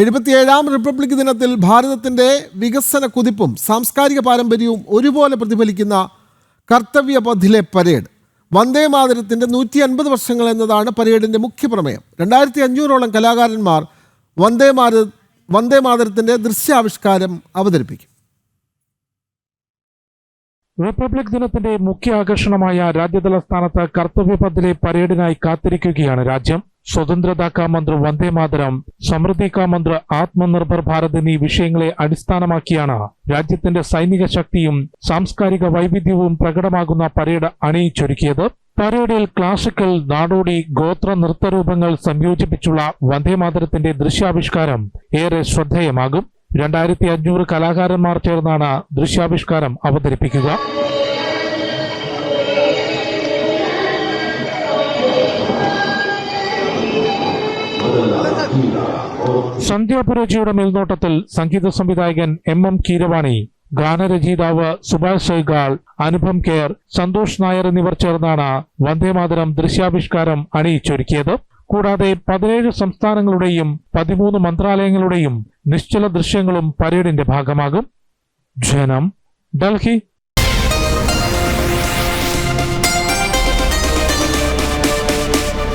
എഴുപത്തിയേഴാം republic ദിനത്തിൽ ഭാരതത്തിന്റെ വികസന കുതിപ്പും സാംസ്കാരിക പാരമ്പര്യവും ഒരുപോലെ പ്രതിഫലിക്കുന്ന കർത്തവ്യ പഥിലെ പരേഡ്. വന്ദേ മാതരത്തിന്റെ നൂറ്റി അൻപത് വർഷങ്ങൾ എന്നതാണ് പരേഡിന്റെ മുഖ്യ പ്രമേയം രണ്ടായിരത്തി അഞ്ഞൂറോളം കലാകാരന്മാർ വന്ദേ മാത വന്ദേ മാതരത്തിന്റെ ദൃശ്യാവിഷ്കാരം അവതരിപ്പിക്കും. റിപ്പബ്ലിക് ദിനത്തിന്റെ മുഖ്യ ആകർഷണമായ രാജ്യതല സ്ഥാനത്ത് കർത്തവ്യപഥിലെ പരേഡിനായി കാത്തിരിക്കുകയാണ് രാജ്യം. സ്വതന്ത്രതാ മന്ത്ര വന്ദേ മാതരം സമൃദ്ധി കാമന്ത്ര ആത്മനിർഭർ ഭാരത് എന്നീ വിഷയങ്ങളെ അടിസ്ഥാനമാക്കിയാണ് രാജ്യത്തിന്റെ സൈനിക ശക്തിയും സാംസ്കാരിക വൈവിധ്യവും പ്രകടമാകുന്ന പരേഡ് അണിയിച്ചൊരുക്കിയത്. പരേഡിൽ ക്ലാസിക്കൽ നാടോടി ഗോത്ര നൃത്തരൂപങ്ങൾ സംയോജിപ്പിച്ചുള്ള വന്ദേമാതരത്തിന്റെ ദൃശ്യാവിഷ്കാരം ഏറെ ശ്രദ്ധേയമാകും. രണ്ടായിരത്തി അഞ്ഞൂറ് കലാകാരന്മാർ ചേർന്നാണ് ദൃശ്യാവിഷ്കാരം അവതരിപ്പിക്കുക. സന്ധ്യാപുരജിയുടെ മേൽനോട്ടത്തിൽ സംഗീത സംവിധായകൻ എം എം കീരവാണി ഗാനരചയിതാവ് സുഭാഷ് സൈഗാൾ അനുപം കെയർ സന്തോഷ് നായർ എന്നിവർ ചേർന്നാണ് വന്ദേമാതരം ദൃശ്യാവിഷ്കാരം അണിയിച്ചൊരുക്കിയത്. കൂടാതെ പതിനേഴ് സംസ്ഥാനങ്ങളുടെയും പതിമൂന്ന് മന്ത്രാലയങ്ങളുടെയും നിശ്ചല ദൃശ്യങ്ങളും പരേഡിന്റെ ഭാഗമാകും. ജനം ഡൽഹി